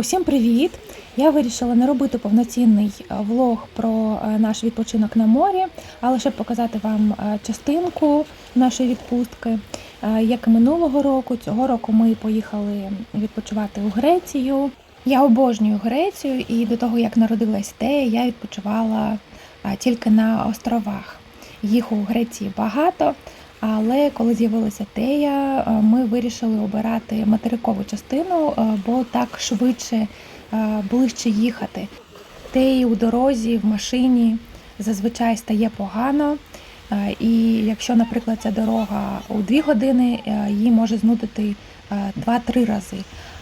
Усім привіт! Я вирішила не робити повноцінний е, влог про е, наш відпочинок на морі, а лише показати вам е, частинку нашої відпустки. Як і минулого року, цього року ми поїхали відпочивати у Грецію. Я обожнюю Грецію, і до того як народилась Тея, я відпочивала тільки на островах. Їх у Греції багато. Але коли з'явилася Тея, е, ми вирішили обирати материкову частину, е, бо так швидше е, ближче їхати. Теї у дорозі, в машині зазвичай стає погано. І якщо, наприклад, ця дорога у 2 години, її може знудити е, 2-3 рази.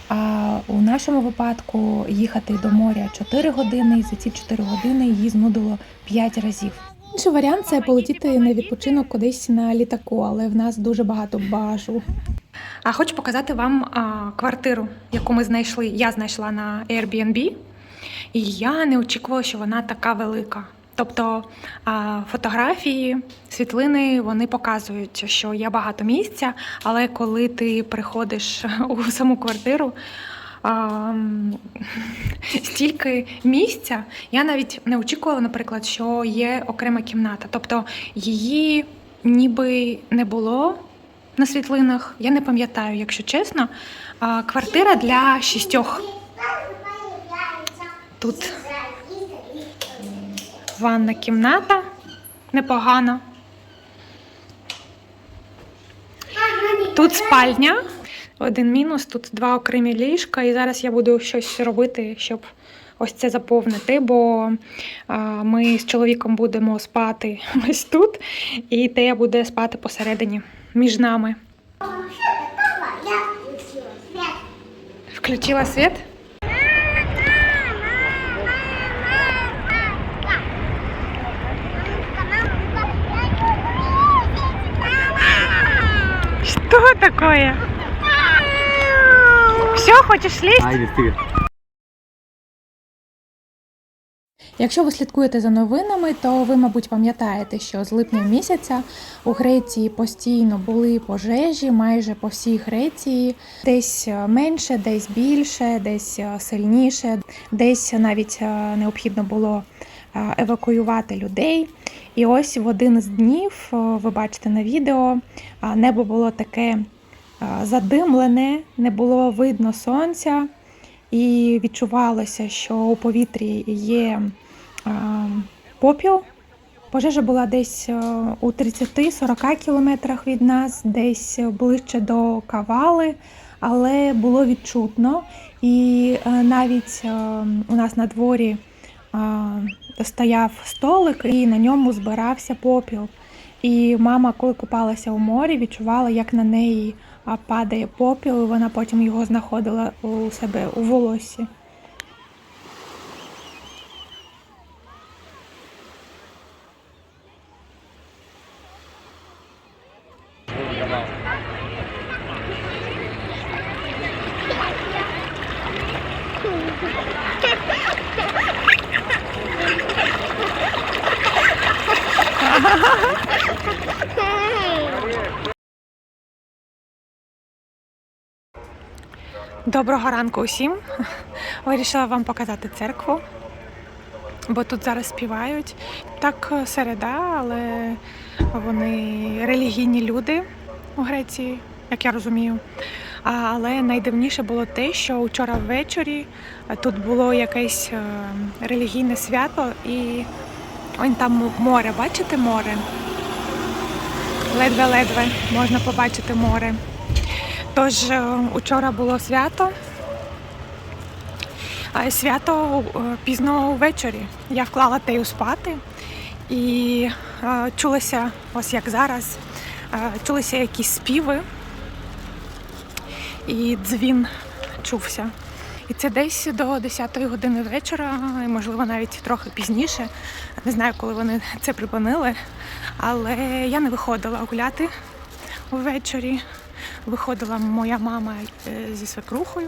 А у нашому випадку їхати до моря 4 години, і за ці 4 години її знудило 5 разів. Інший варіант це полетіти на відпочинок кудись на літаку, але в нас дуже багато багажу. А хочу показати вам а, квартиру, яку ми знайшли. Я знайшла на Airbnb, і я не очікувала, що вона така велика. Тобто а, фотографії, світлини вони показують, що є багато місця, але коли ти приходиш у саму квартиру, а, стільки місця, я навіть не очікувала, наприклад, що є окрема кімната. Тобто її ніби не було на світлинах. Я не пам'ятаю, якщо чесно. Квартира для шістьох. Тут ванна кімната непогана. Тут спальня. Один мінус, тут два окремі ліжка, і зараз я буду щось робити, щоб ось це заповнити, бо ми з чоловіком будемо спати ось тут, і Тея буде спати посередині між нами. Включила світ? Что такое? Все, хочеш слізти? Haydi Steve. Якщо ви слідкуєте за новинами, то ви, мабуть, пам'ятаєте, що з липня місяця у Греції постійно були пожежі майже по всій Греції, десь е, менше, десь більше, десь е, сильніше, десь навіть е, необхідно було евакуювати людей. І ось в один з днів, ви бачите на відео, небо було таке задимлене, не було видно сонця, і відчувалося, що у повітрі є попіл. Пожежа була десь е, у 30-40 кілометрах від нас, десь ближче до Кавали, але було відчутно. І е, навіть е, у нас на дворі стояв столик, і на ньому збирався попіл. І мама, коли купалася у морі, відчувала, як на неї падає попіл, і вона потім його знаходила у себе у волосі. Доброго ранку усім. Вирішила вам показати церкву, бо тут зараз співають. Так е, середа, але вони релігійні люди у Греції, як я розумію. Але найдивніше було те, що вчора ввечері е, тут було якесь е, релігійне свято, і ось там море, бачите море? Ледве-ледве можна побачити море. Тож е, учора було свято. Свято е, пізно ввечері. Я вклала тею спати і е, чулося, ось як зараз, чулися якісь співи, і дзвін чувся. І це десь до 10 години вечора, і, можливо, навіть трохи пізніше. Не знаю, коли вони це припинили, але я не виходила гуляти ввечері. Виходила моя мама е, зі свекрухою,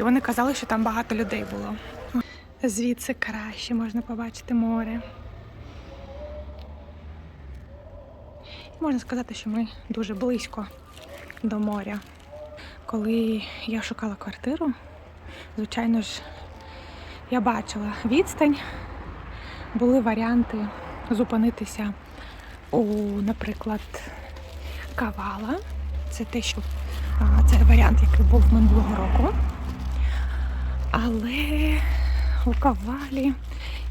і вони казали, що там багато людей було. Звідси краще можна побачити море. Можна сказати, що ми дуже близько до моря. Коли я шукала квартиру, Звичайно ж, я бачила відстань. Були варіанти зупинитися у, наприклад, Кавала. Це те, що це варіант, який був минулого року. Але у Кавалі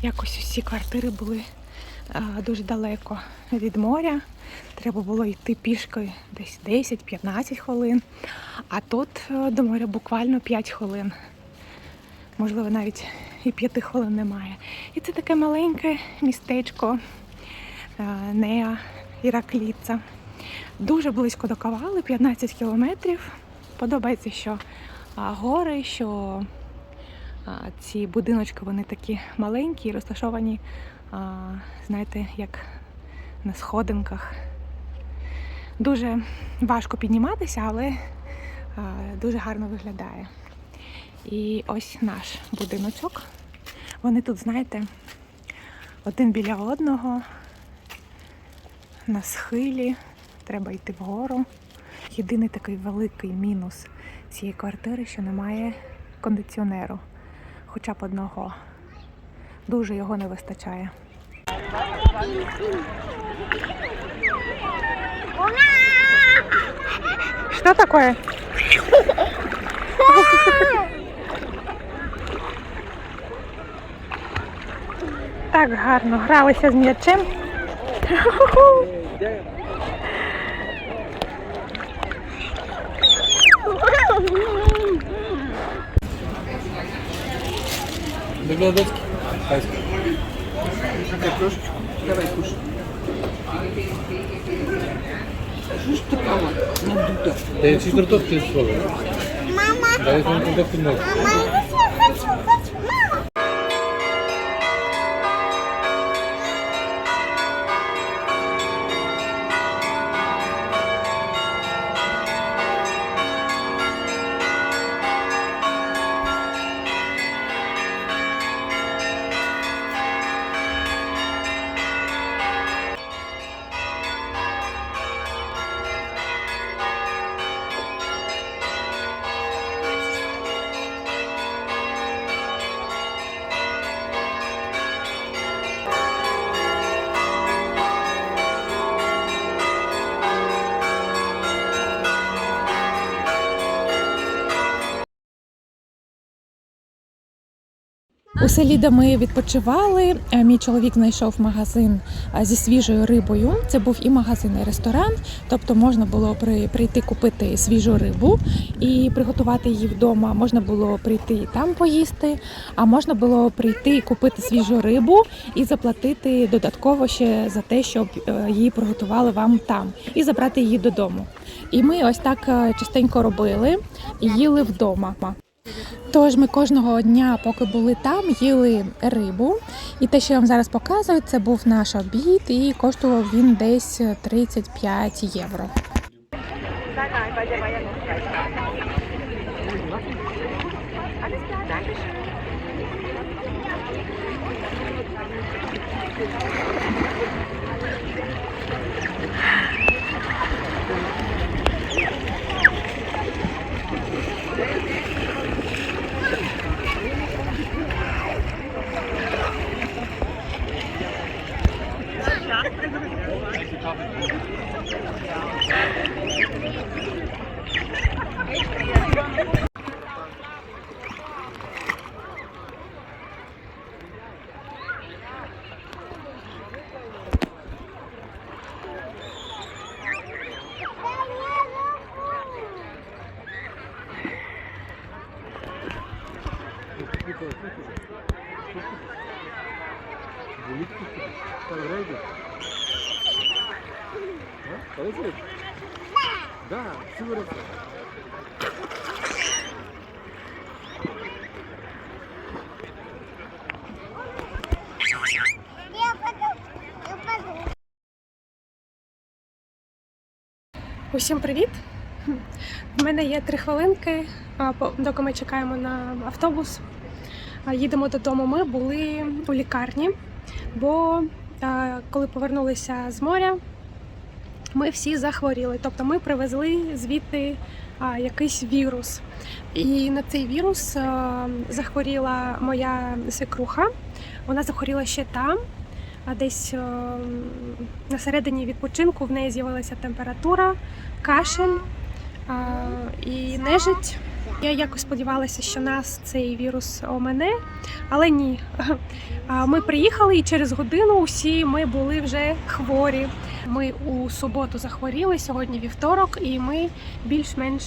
якось усі квартири були дуже далеко від моря. Треба було йти пішки десь 10-15 хвилин. А тут е, до моря буквально 5 хвилин. Можливо, навіть і 5 хвилин немає. І це таке маленьке містечко е, Неа Іракліца. Дуже близько до Кавали, 15 кілометрів. Подобається, що гори, що ці будиночки вони такі маленькі розташовані, знаєте, як на сходинках. Дуже важко підніматися, але дуже гарно виглядає. І ось наш будиночок. Вони тут, знаєте, один біля одного, на схилі, треба йти вгору. Єдиний такий великий мінус цієї квартири, що немає кондиціонеру, хоча б одного. Дуже його не вистачає. Що таке? Так гарно гралися з м'ячем. Беглодецкий. Картошечку. Давай кушай. Что ж такого надуто? Да я чуть картошки не съел. Мама, Да я там картошки много. мама, я хочу, хочу, У селі, де ми відпочивали, е, мій чоловік знайшов магазин е, зі свіжою рибою. Це був і магазин, і ресторан. Тобто можна було при- прийти купити свіжу рибу і приготувати її вдома. Можна було прийти і там поїсти, а можна було прийти і купити свіжу рибу і заплатити додатково ще за те, щоб е, її приготували вам там, і забрати її додому. І ми ось так частенько робили їли вдома. Тож ми кожного дня, поки були там, їли рибу. І те, що я вам зараз показую, це був наш обід, і коштував він десь 35 євро. Пойду. Усім привіт! В мене є три хвилинки, доки ми чекаємо на автобус. Їдемо додому. Ми були у лікарні, бо коли повернулися з моря, ми всі захворіли. Тобто ми привезли звідти а, якийсь вірус. І на цей вірус а, захворіла моя свекруха. Вона захворіла ще там, а десь а, на середині відпочинку в неї з'явилася температура, кашель а, і нежить. Я якось сподівалася, що нас цей вірус омине, але ні. Ми приїхали і через годину усі ми були вже хворі. Ми у суботу захворіли, сьогодні вівторок, і ми більш-менш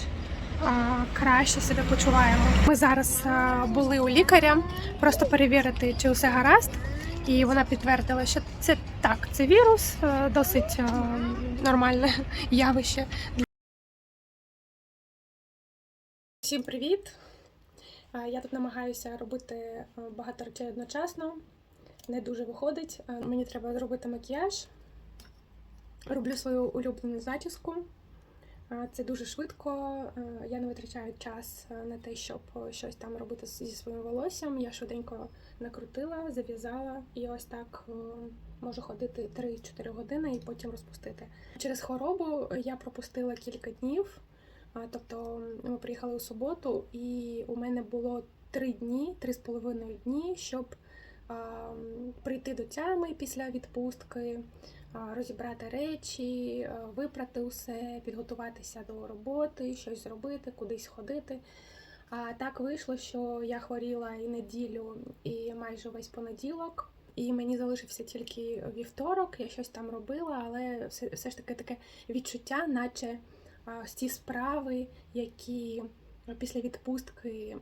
краще себе почуваємо. Ми зараз були у лікаря, просто перевірити, чи все гаразд. І вона підтвердила, що це так, це вірус, е, досить е, нормальне явище. Всім привіт! Я тут намагаюся робити е, багато речей одночасно. Не дуже виходить. Мені треба зробити макіяж. Роблю свою улюблену зачіску. Це дуже швидко. Я не витрачаю час е, на те, щоб е, щось там робити зі своїм волоссям. Я швиденько накрутила, зав'язала і ось так можу ходити 3-4 години і потім розпустити. Через хворобу я пропустила кілька днів. Тобто ми приїхали у суботу, і у мене було три дні, три з половиною дні, щоб прийти до тями після відпустки, розібрати речі, випрати усе, підготуватися до роботи, щось зробити, кудись ходити. А так вийшло, що я хворіла і неділю, і майже весь понеділок. І мені залишився тільки вівторок, я щось там робила, але все, все ж таки таке відчуття, наче ось ті справи, які після відпустки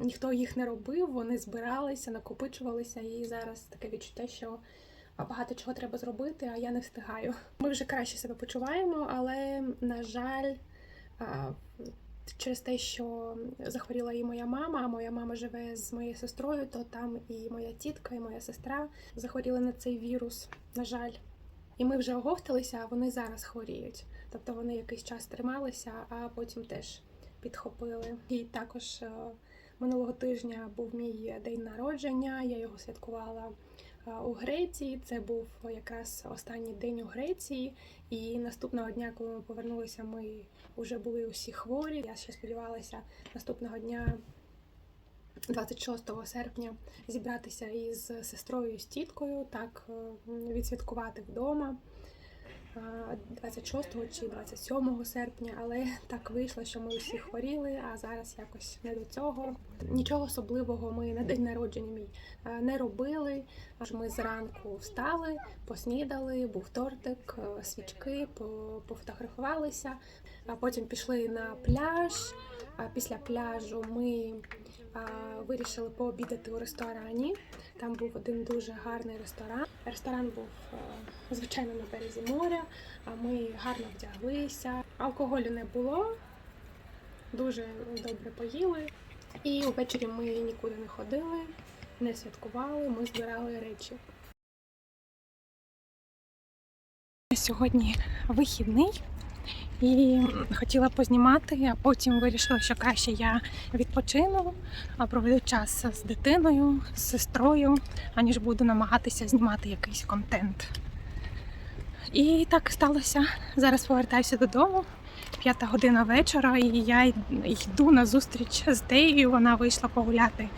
ніхто їх не робив, вони збиралися, накопичувалися, і зараз таке відчуття, що багато чого треба зробити, а я не встигаю. Ми вже краще себе почуваємо, але на жаль, через те, що захворіла і моя мама, а моя мама живе з моєю сестрою, то там і моя тітка, і моя сестра захворіли на цей вірус, на жаль. І ми вже оговталися, а вони зараз хворіють. Тобто вони якийсь час трималися, а потім теж підхопили. І також е, минулого тижня був мій день народження. Я його святкувала е, у Греції. Це був якраз останній день у Греції. І наступного дня, коли ми повернулися, ми вже були усі хворі. Я ще сподівалася наступного дня. 26 серпня зібратися із сестрою і з тіткою, так е, відсвяткувати вдома. А, 26 чи 27 серпня, але так вийшло, що ми усі хворіли, а зараз якось не до цього. Нічого особливого ми на день народження мій не робили. Аж ми зранку встали, поснідали, був тортик, свічки, пофотографувалися, потім пішли на пляж. Після пляжу ми вирішили пообідати у ресторані. Там був один дуже гарний ресторан. Ресторан був звичайно на березі моря. Ми гарно вдяглися. Алкоголю не було. Дуже добре поїли. І увечері ми нікуди не ходили, не святкували, ми збирали речі. Сьогодні вихідний і хотіла познімати, а потім вирішила, що краще я відпочину, а проведу час з дитиною, з сестрою, аніж буду намагатися знімати якийсь контент. І так сталося. Зараз повертаюся додому. П'ята година вечора, і я йду на зустріч з Деєю. Вона вийшла погуляти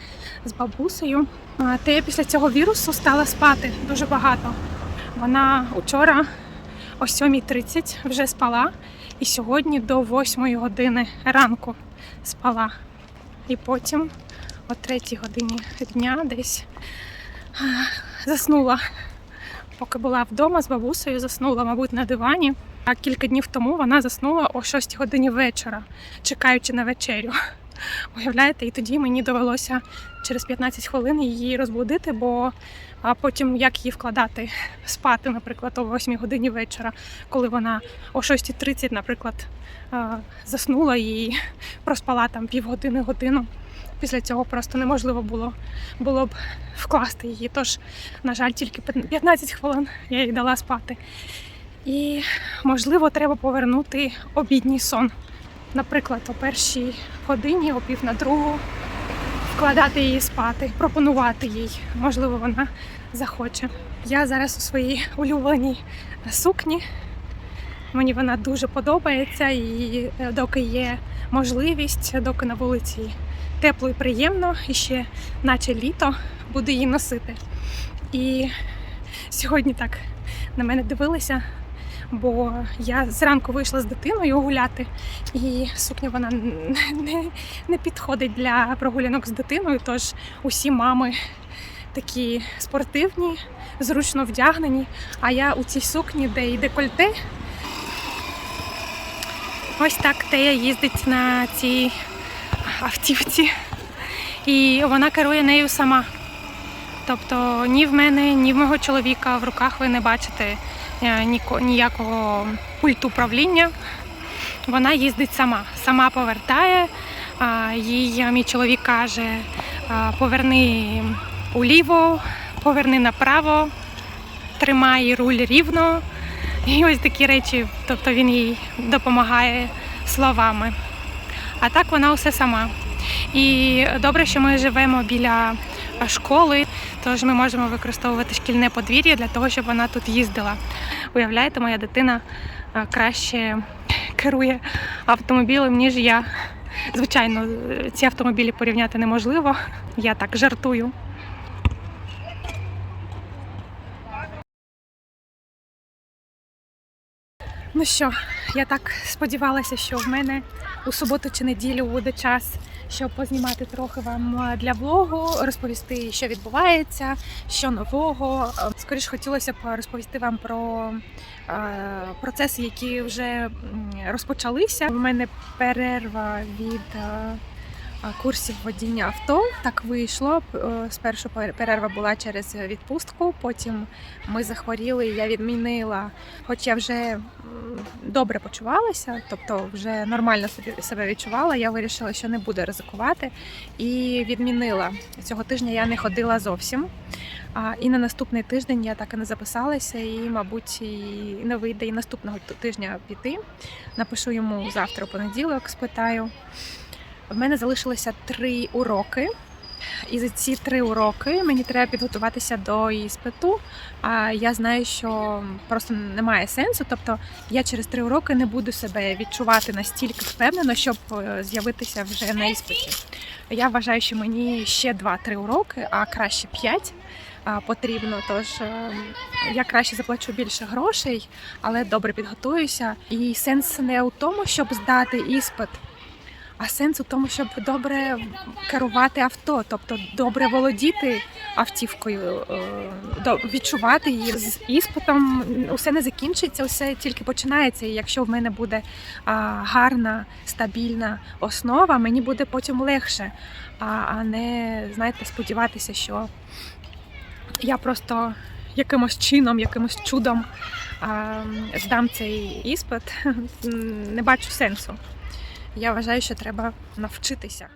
з бабусею. Тея після цього вірусу стала спати дуже багато. Вона учора о 7.30 вже спала, і сьогодні до 8 години ранку спала. І потім о 3 годині дня десь заснула. Поки була вдома з бабусею, заснула, мабуть, на дивані. А кілька днів тому вона заснула о 6 годині вечора, чекаючи на вечерю. Уявляєте, і тоді мені довелося через 15 хвилин її розбудити, бо а потім як її вкладати спати, наприклад, о 8 годині вечора, коли вона о 6.30, наприклад, заснула і проспала там півгодини годину. Після цього просто неможливо було, було б вкласти її. Тож, на жаль, тільки 15 хвилин я їй дала спати. І, можливо, треба повернути обідній сон. Наприклад, о першій годині, о пів на другу, вкладати її спати, пропонувати їй. Можливо, вона захоче. Я зараз у своїй улюбленій сукні Мені вона дуже подобається, і е, доки є можливість, доки на вулиці тепло і приємно, і ще наче літо, буду її носити. І сьогодні так на мене дивилися, бо я зранку вийшла з дитиною гуляти, і сукня вона не, не підходить для прогулянок з дитиною. Тож усі мами такі спортивні, зручно вдягнені. А я у цій сукні, де і декольте. Ось так Тея їздить на цій автівці. І вона керує нею сама. Тобто ні в мене, ні в мого чоловіка в руках ви не бачите ніякого пульту управління. Вона їздить сама, сама повертає. Їй мій чоловік каже: поверни уліво, поверни направо, тримай руль рівно. І ось такі речі, тобто він їй допомагає словами. А так вона усе сама. І добре, що ми живемо біля е, школи, тож ми можемо використовувати шкільне подвір'я для того, щоб вона тут їздила. Уявляєте, моя дитина е, краще керує автомобілем, ніж я. Звичайно, ці автомобілі порівняти неможливо. Я так жартую. Ну що, я так сподівалася, що в мене у суботу чи неділю буде час, щоб познімати трохи вам для влогу, розповісти, що відбувається, що нового. Скоріше хотілося б розповісти вам про процеси, які вже розпочалися. У мене перерва від курсів водіння авто. Так вийшло. Е, Спершу перерва була через відпустку, потім ми захворіли, я відмінила Хоч я вже добре почувалася, тобто вже нормально себе відчувала, я вирішила, що не буду ризикувати і відмінила. Цього тижня я не ходила зовсім. А, і на наступний тиждень я так і не записалася, і, мабуть, і не вийде і наступного тижня піти. Напишу йому завтра у понеділок, спитаю. В мене залишилося три уроки. І за ці три уроки мені треба підготуватися до іспиту. А я знаю, що просто немає сенсу. Тобто я через три уроки не буду себе відчувати настільки впевнено, щоб е, з'явитися вже на іспиті. Я вважаю, що мені ще 2-3 уроки, а краще 5 а, потрібно. Тож е, я краще заплачу більше грошей, але добре підготуюся. І сенс не у тому, щоб здати іспит. А сенс у тому, щоб добре керувати авто, тобто добре володіти автівкою, е, відчувати її з іспитом. Усе не закінчиться, усе тільки починається. І якщо в мене буде гарна, стабільна основа, мені буде потім легше, а не знаєте, сподіватися, що я просто якимось чином, якимось чудом здам цей іспит. Не бачу сенсу. Я вважаю, що треба навчитися.